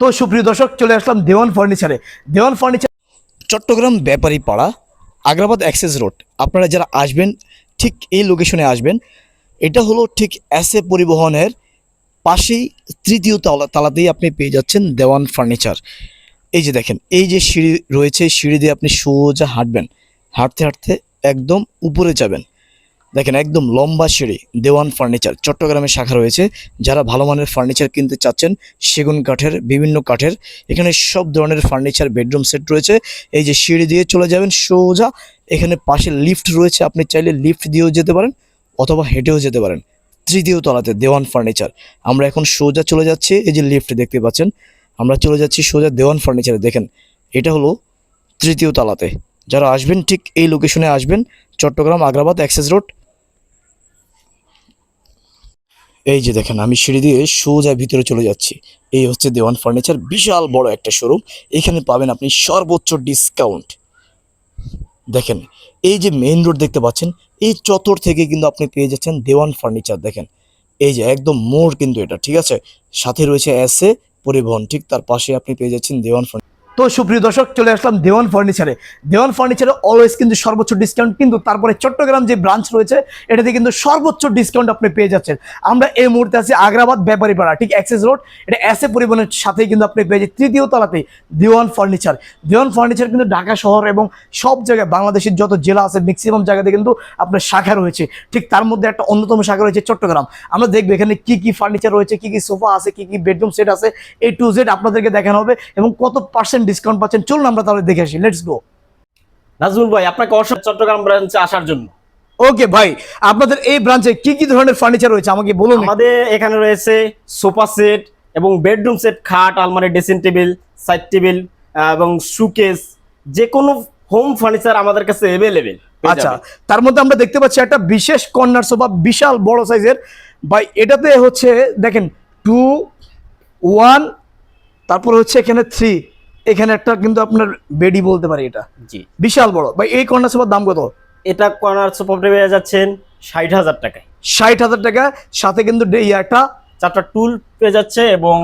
তো সুপ্রিয় দর্শক, চলে আসলাম দেওয়ান ফার্নিচারে দেওয়ান ফার্নিচার চট্টগ্রাম ব্যাপারী পাড়া, আগ্রাবাদ অ্যাক্সেস রোড আপনারা যারা আসবেন, ঠিক এই লোকেশনে আসবেন, এটা হলো ঠিক এ পরিবহনের পাশেই তৃতীয় তলা, তালাতেই আপনি পেয়ে যাচ্ছেন দেওয়ান ফার্নিচার এই যে দেখেন, এই যে সিঁড়ি রয়েছে, সিঁড়ি দিয়ে আপনি সোজা হাঁটবেন। হাঁটতে হাঁটতে একদম উপরে যাবেন। দেখেন, একদম লম্বা সিঁড়ি, দেওয়ান ফার্নিচার চট্টগ্রামে শাখা রয়েছে। যারা ভালো মানের ফার্নিচার কিনতে চাচ্ছেন, সেগুন কাঠের, বিভিন্ন কাঠের, এখানে সব ধরনের ফার্নিচার, বেডরুম সেট রয়েছে। এই যে সিঁড়ি দিয়ে চলে যাবেন সোজা, এখানে পাশে লিফট রয়েছে, আপনি চাইলে লিফট দিয়েও যেতে পারেন অথবা হেঁটেও যেতে পারেন। তৃতীয় তলাতে দেওয়ান ফার্নিচার। আমরা এখন সোজা চলে যাচ্ছি, এই যে লিফট দেখতে পাচ্ছেন, আমরা চলে যাচ্ছি সোজা দেওয়ান ফার্নিচারে। দেখেন, এটা হলো তৃতীয় তলাতে। যারা আসবেন, ঠিক এই লোকেশনে আসবেন চট্টগ্রাম আগ্রাবাদ অ্যাক্সেস রোড এই যে দেখেন, আমি সিঁড়ি দিয়ে সোজা ভিতরে চলে যাচ্ছি। এই হচ্ছে দেওয়ান ফার্নিচার, বিশাল বড় একটা শোরুম এখানে পাবেন আপনি সর্বোচ্চ ডিসকাউন্ট দেখেন, এই যে মেইন রোড দেখতে পাচ্ছেন, এই চত্বর থেকে কিন্তু আপনি পেয়ে যাচ্ছেন দেওয়ান ফার্নিচার, দেখেন। এই যে একদম মোড় কিন্তু এটা, ঠিক আছে? সাথে রয়েছে এসে পরিবহন, ঠিক তার পাশে আপনি পেয়ে যাচ্ছেন দেওয়ান ফার্নিচার তো সুপ্রিয় দর্শক, চলে আসলাম দেওয়ান ফার্নিচারে দেওয়ান ফার্নিচারে অলওয়েজ কিন্তু সর্বোচ্চ ডিসকাউন্ট কিন্তু তারপরে চট্টগ্রাম যে ব্রাঞ্চ রয়েছে, এটাতে কিন্তু সর্বোচ্চ ডিসকাউন্ট আপনি পেয়ে যাচ্ছেন। আমরা এই মুহূর্তে আছি আগ্রাবাদ ব্যাপারীপাড়া ঠিক অ্যাক্সেস রোড এটা এসে পরিবহনের সাথেই কিন্তু আপনি পেয়ে যাচ্ছেন, তৃতীয় তলাতে দেওয়ান ফার্নিচার দেওয়ান ফার্নিচার কিন্তু ঢাকা শহর এবং সব জায়গায় বাংলাদেশের যত জেলা আছে ম্যাক্সিমাম জায়গাতে কিন্তু আপনার শাখা রয়েছে। ঠিক তার মধ্যে একটা অন্যতম শাখা রয়েছে চট্টগ্রাম। আমরা দেখব এখানে কি কি ফার্নিচার রয়েছে, কি কি সোফা আছে, কি কি বেডরুম সেট আছে এ টু জেড আপনাদেরকে দেখানো হবে এবং কত পার্সেন্ট ডিসকাউন্ট পাচ্ছেন চলুন আমরা তাহলে দেখে আসি লেটস গো নাজমুল ভাই আপনাকে অসংখ্য চট্টগ্রাম ব্রাঞ্চে আসার জন্য। ওকে ভাই আপনাদের এই ব্রাঞ্চে কি কি ধরনের ফার্নিচার রয়েছে আমাকে বলুন আমাদের এখানে রয়েছে সোফা সেট এবং বেডরুম সেট খাট আলমারি ড্রেসিং টেবিল সাইড টেবিল এবং সুকেস যে কোনো হোম ফার্নিচার আমাদের কাছে অ্যাভেলেবেল আচ্ছা তার মধ্যে আমরা দেখতে পাচ্ছি একটা বিশেষ কর্নার সোফা বিশাল বড় সাইজের ভাই এটাতে হচ্ছে দেখেন টু ওয়ান তারপর হচ্ছে এখানে থ্রি এখানে একটা কিন্তু আপনার বেডি বলতে পারি এটা। জি। বিশাল বড়। ভাই এই কর্নার সোফার দাম কত? এটা কর্নার সোফা পেয়ে যাচ্ছেন ষাট হাজার টাকায়। ষাট হাজার টাকা সাথে কিন্তু একটা চারটা টুল পেয়ে যাচ্ছে এবং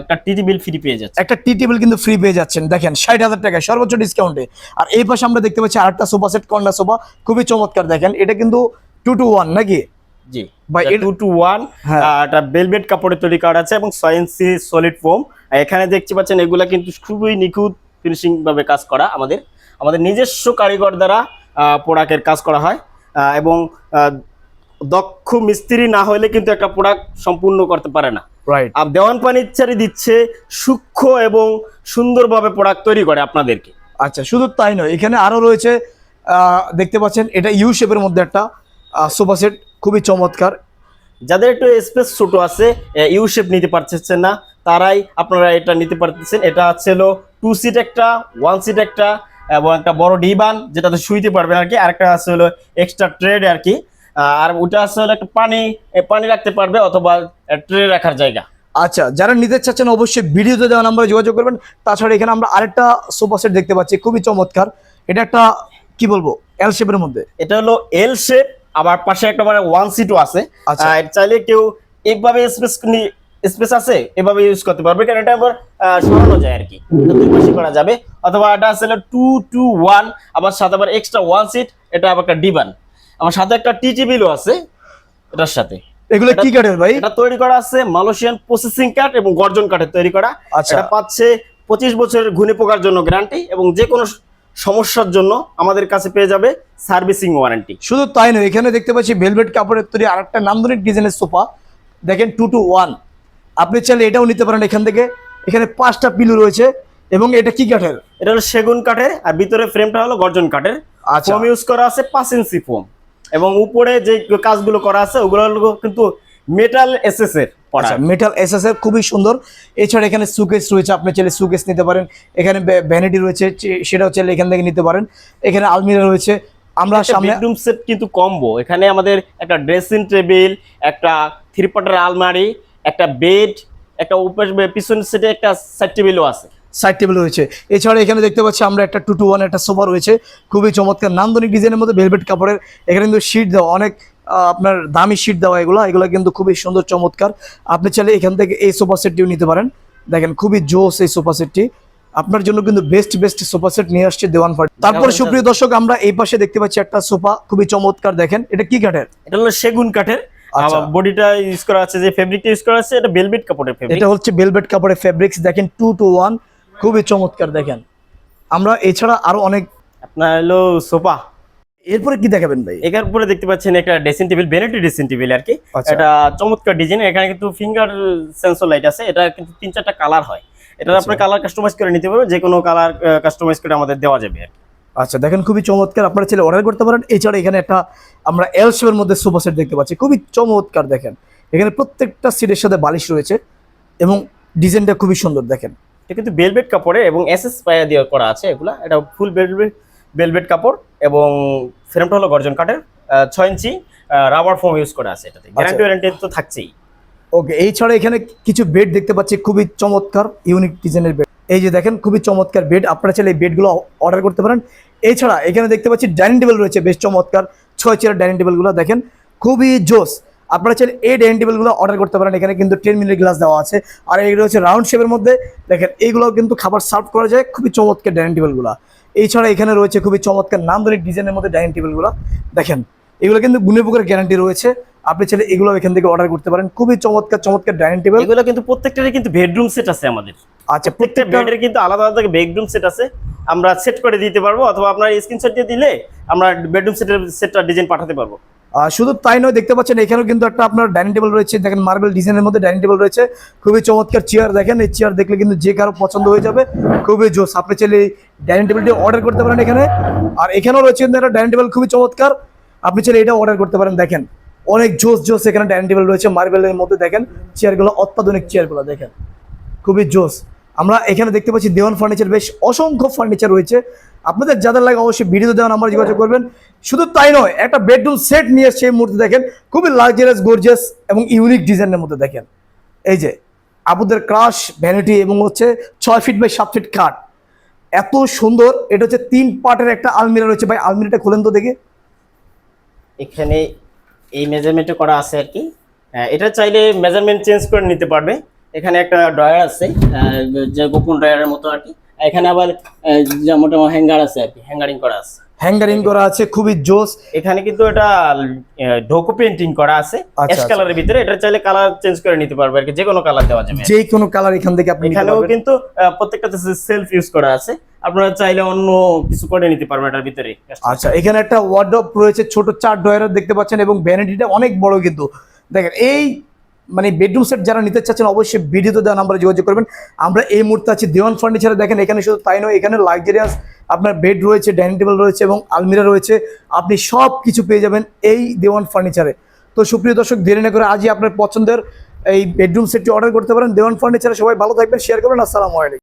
একটা টিটি বিল ফ্রি পেয়ে যাচ্ছে। একটা টি টেবিল কিন্তু ফ্রি পেয়ে যাচ্ছেন। দেখেন ষাট হাজার টাকায় সর্বোচ্চ ডিসকাউন্টে আর এই পাশে আমরা দেখতে পাচ্ছি আরেকটা সোফা সেট কর্নার সোফা। খুবই চমৎকার দেখেন। এটা কিন্তু টু টু ওয়ান নাকি? জি। এটা- টু টু ওয়ান হ্যাঁ। এটা বেলভেট কাপড়ে তৈরি করা আছে এবং সয়েন্সি সলিড ফোম এখানে দেখতে পাচ্ছেন এগুলা কিন্তু খুবই নিখুঁত ফিনিশিং ভাবে কাজ করা আমাদের। আমাদের নিজস্ব কারিগর দ্বারা প্রোডাক্টের কাজ করা হয়। এবং দক্ষ মিস্ত্রি না হলে কিন্তু একটা প্রোডাক্ট সম্পূর্ণ করতে পারে না। আর দেওয়ান ফার্নিচারই দিচ্ছে সূক্ষ্ম এবং সুন্দরভাবে প্রোডাক্ট তৈরি করে আপনাদেরকে। আচ্ছা শুধু তাই নয় এখানে আরও রয়েছে দেখতে পাচ্ছেন এটা ইউ শেপের মধ্যে একটা সোফা সেট খুবই চমৎকার। যাদের একটু স্পেস ছোট আছে ইউ শেপ নিতে পারতেছেন না তারাই আপনারা এটা নিতে পারতেছেন। এটা হচ্ছে হলো টু সিট একটা ওয়ান সিট একটা এবং একটা বড় ডিবান যেটাতে শুইতে পারবেন আর কি। আরেকটা আছে হলো এক্সট্রা ট্রেড আর কি। আর ওটা আছে হলো একটা পানি পানি রাখতে পারবে অথবা ট্রে রাখার জায়গা। আচ্ছা যারা নিতে চাচ্ছেন অবশ্যই ভিডিওতে দেওয়া নাম্বারে যোগাযোগ করবেন। তাছাড়া এখানে আমরা আরেকটা সোফা সেট দেখতে পাচ্ছি খুবই চমৎকার। এটা একটা কি বলব এল শেপের মধ্যে। এটা হলো এল শেপ আবার পাশে একটা মানে ওয়ান সিটও আছে। আচ্ছা। চাইলে কেউ এইভাবে স্পেস স্পেস আছে এভাবে ইউজ করতে পারবে। কারণ এটা আবার সরানো যায় আর কি দুই পাশে করা যাবে। অথবা এটা আছে টু টু ওয়ান আবার সাথে আবার এক্সট্রা ওয়ান সিট এটা আবার একটা ডিবান আমার সাথে একটা টি টেবিলও আছে এটার সাথে। এগুলো কি কাঠের ভাই? এটা তৈরি করা আছে মালয়েশিয়ান প্রসেসিং কাঠ এবং গর্জন কাঠের তৈরি করা। আচ্ছা। এটা পাচ্ছে পঁচিশ বছরের ঘুনে পোকার জন্য গ্যারান্টি এবং যে কোনো সমস্যার জন্য আমাদের কাছে পেয়ে যাবে সার্ভিসিং ওয়ারেন্টি। শুধু তাই নয় এখানে দেখতে পাচ্ছি ভেলভেট কাপড়ের তৈরি আরেকটা নান্দনিক ডিজাইনের সোফা। দেখেন টু টু ওয়ান আপনি চাইলে এটাও নিতে পারেন এখান থেকে। এখানে পাঁচটা পিলু রয়েছে এবং এটা কি কাঠের? এটা হলো সেগুন কাঠের আর ভিতরে ফ্রেমটা হলো গর্জন কাঠের। আচ্ছা। ফোম ইউজ করা আছে পাঁচ ইঞ্চি ফোম এবং উপরে যে কাজগুলো করা আছে ওগুলো কিন্তু মেটাল এসএস এর আচ্ছা মেটাল এসএস এর খুবই সুন্দর। এছাড়া এখানে সুকেস রয়েছে আপনি চাইলে সুকেস নিতে পারেন। এখানে ভ্যানিটি রয়েছে সেটাও চাইলে এখান থেকে নিতে পারেন। এখানে আলমিরা রয়েছে। আমরা সামনে রুম সেট কিন্তু কম্বো এখানে আমাদের একটা ড্রেসিং টেবিল একটা থ্রি পার্টার আলমারি একটা বেড একটা উপর পিছন সেটে একটা সাইড টেবিলও আছে। সাইড টেবিল রয়েছে। এছাড়া এখানে দেখতে পাচ্ছি আমরা একটা টু টু ওয়ান একটা সোফা রয়েছে। খুবই চমৎকার। নান্দনিক ডিজাইনের মধ্যে ভেলভেট কাপড়ের। এখানে কিন্তু শিট দেওয়া অনেক আপনার দামি শিট দেওয়া এগুলো এগুলো কিন্তু খুবই সুন্দর চমৎকার। আপনি চাইলে এখান থেকে এই সোফা সেটটিও নিতে পারেন। দেখেন খুবই জোস এই সোফা সেটটি আপনার জন্য কিন্তু বেস্ট বেস্ট সোফা সেট নিয়ে আসছে দেওয়ান ফার্নিচার তারপর সুপ্রিয় দর্শক আমরা এই পাশে দেখতে পাচ্ছি একটা সোফা খুবই চমৎকার দেখেন। এটা কি কাঠের? এটা হলো সেগুন কাঠের। আচ্ছা। বডিটা ইউজ করা আছে যে ফেব্রিকটা ইউজ করা আছে এটা বেলভেট কাপড়ের ফেব্রিক এটা হচ্ছে ভেলভেট কাপড়ের ফেব্রিক্স দেখেন টু টু ওয়ান খুবই চমৎকার দেখেন। আমরা এছাড়া আরও অনেক আপনার হলো সোফা এরপরে কি দেখাবেন ভাই? এর উপরে দেখতে পাচ্ছেন একটা dressing table vanity dressing table আর কি। এটা চমৎকার ডিজাইন এখানে কিন্তু ফিঙ্গার সেন্সর লাইট আছে এটা কিন্তু তিন চারটা কালার হয়। এটা। আপনার কালার কাস্টমাইজ করে নিতে পারবেন যে কোনো কালার কাস্টমাইজ করে আমাদের দেওয়া যাবে আর আচ্ছা দেখেন খুবই চমৎকার আপনারা ছেলে অর্ডার করতে পারেন। এছাড়া এখানে একটা আমরা এল শেপের মধ্যে সোফা সেট দেখতে পাচ্ছি খুবই চমৎকার দেখেন। এখানে প্রত্যেকটা সিটের সাথে বালিশ রয়েছে এবং ডিজাইনটা খুবই সুন্দর দেখেন। এটা কিন্তু বেলভেট কাপড়ে এবং এসএস পায়া দিয়ে করা আছে এগুলা। এটা ফুল বেলভেট বেলভেট কাপড় এবং ফ্রেমটা হলো গর্জন কাঠের ছয় ইঞ্চি রাবার ফোম ইউজ করা আছে এটাতে। গ্যারান্টি ওয়ারেন্টি তো থাকছেই। ওকে এই ছাড়া এখানে কিছু বেড দেখতে পাচ্ছি খুবই চমৎকার ইউনিক ডিজাইনের বেড এই যে দেখেন খুবই চমৎকার বেড আপনারা চাইলে এই বেডগুলো অর্ডার করতে পারেন। এছাড়া এখানে দেখতে পাচ্ছি ডাইনিং টেবিল রয়েছে বেশ চমৎকার ছয় চেয়ার ডাইনিং টেবিলগুলো দেখেন খুবই জোস। আপনারা চাইলে এই ডাইনিং টেবিলগুলো অর্ডার করতে পারেন এখানে কিন্তু টেন মিনিট গ্লাস দেওয়া আছে। আর এগুলো হচ্ছে রাউন্ড শেপের মধ্যে দেখেন এইগুলো কিন্তু খাবার সার্ভ করা যায় খুবই চমৎকার ডাইনিং টেবিলগুলো এছাড়া এখানে রয়েছে খুবই চমৎকার নান্দনিক ডিজাইনের মধ্যে ডাইনিং টেবিলগুলো। দেখেন এগুলো কিন্তু গুণে পোকার গ্যারান্টি রয়েছে। আপনি চাইলে এগুলো এখান থেকে অর্ডার করতে পারেন। খুবই চমৎকার চমৎকার ডাইনিং টেবিল। এগুলো কিন্তু প্রত্যেকটারই কিন্তু বেডরুম সেট আছে আমাদের। আচ্ছা প্রত্যেকটা বেডের কিন্তু আলাদা আলাদা বেডরুম সেট আছে। আমরা সেট করে দিতে পারব অথবা আপনার স্ক্রিনশট দিয়ে দিলে আমরা বেডরুম সেটের সেটটা ডিজাইন পাঠাতে পারব। শুধু তাই নয়, দেখতে পাচ্ছেন এখানেও কিন্তু একটা আপনার ডাইনিং টেবিল রয়েছে। দেখেন মার্বেল ডিজাইনের মধ্যে ডাইনিং টেবিল রয়েছে। খুবই চমৎকার চেয়ার দেখেন, এই চেয়ার দেখলে কিন্তু যে কারও পছন্দ হয়ে যাবে। খুবই জোস, আপনি চাইলে ডাইনিং টেবিলটি অর্ডার করতে পারেন এখানে। আর এখানেও রয়েছে কিন্তু একটা ডাইনিং টেবিল খুবই চমৎকার। আপনি চাইলে এটা অর্ডার করতে পারেন, দেখেন। অনেক জোস জোস এখানে ডাইনিং টেবিল রয়েছে মার্বেলের মধ্যে, দেখেন। চেয়ারগুলো অত্যাধুনিক চেয়ারগুলো দেখেন। খুবই জোস। আমরা এখানে দেখতে পাচ্ছি দেওয়ান ফার্নিচার বেশ অসংখ্য ফার্নিচার রয়েছে। আপনাদের যাদের লাগে অবশ্যই ভিডিও দেওয়ান নাম্বার যোগাযোগ করবেন। শুধু তাই নয় একটা বেডরুম সেট নিয়ে এসছে এই মুহূর্তে দেখেন খুবই লাক্সারিয়াস গর্জিয়াস এবং ইউনিক ডিজাইনের মধ্যে দেখেন। এই যে আবুদের ক্রাশ ভ্যানিটি এবং হচ্ছে ছয় ফিট বাই সাত ফিট কাঠ এত সুন্দর এটা হচ্ছে তিন পার্টের একটা আলমিরা রয়েছে। ভাই আলমিরাটা খোলেন তো দেখে। এখানে এই মেজারমেন্টে করা আছে আর কি। আহ, এটা চাইলে মেজারমেন্ট চেঞ্জ করে নিতে পারবে। এখানে একটা ড্রয়ার আছে যে গোপন ড্রয়ারের মতো আর কি। এখানে আবার মোটামুটি হ্যাঙ্গার আছে আর কি হ্যাঙ্গারিং করা আছে। হ্যাঙ্গারিং করা আছে খুবই জোস। এখানে কিন্তু এটা ঢোকো পেন্টিং করা আছে। আচ্ছা, অ্যাশ আচ্ছা। কালারের ভিতরে এটা চাইলে কালার চেঞ্জ করে নিতে পারবে আর কি যে কোনো কালার দেওয়া যাবে। যে কোনো কালার এখান থেকে আপনি এখানেও কিন্তু আহ, প্রত্যেকটাতে সেলফ ইউজ করা আছে। আপনারা চাইলে অন্য কিছু করে নিতে পারবেন এটার ভিতরে। আচ্ছা এখানে একটা ওয়ার্ডরোব রয়েছে ছোট চার ডয়ার দেখতে পাচ্ছেন এবং ভ্যানিটিটা অনেক বড় কিন্তু। দেখেন এই মানে বেডরুম সেট যারা নিতে চাচ্ছেন, অবশ্যই ভিডিওতে দেওয়া নাম্বারে যোগাযোগ করবেন। আমরা এই মুহূর্তে আছি দেওয়ান ফার্নিচারে দেখেন, এখানে শুধু তাই নয়, এখানে লাক্সারিয়াস আপনার বেড রয়েছে ডাইনিং টেবিল রয়েছে এবং আলমিরা রয়েছে। আপনি সব কিছু পেয়ে যাবেন এই দেওয়ান ফার্নিচারে তো সুপ্রিয় দর্শক, দেরি না করে আজই আপনার পছন্দের এই বেডরুম সেটটি অর্ডার করতে পারেন। দেওয়ান ফার্নিচারে সবাই ভালো থাকবেন শেয়ার করবেন। আসসালামু আলাইকুম।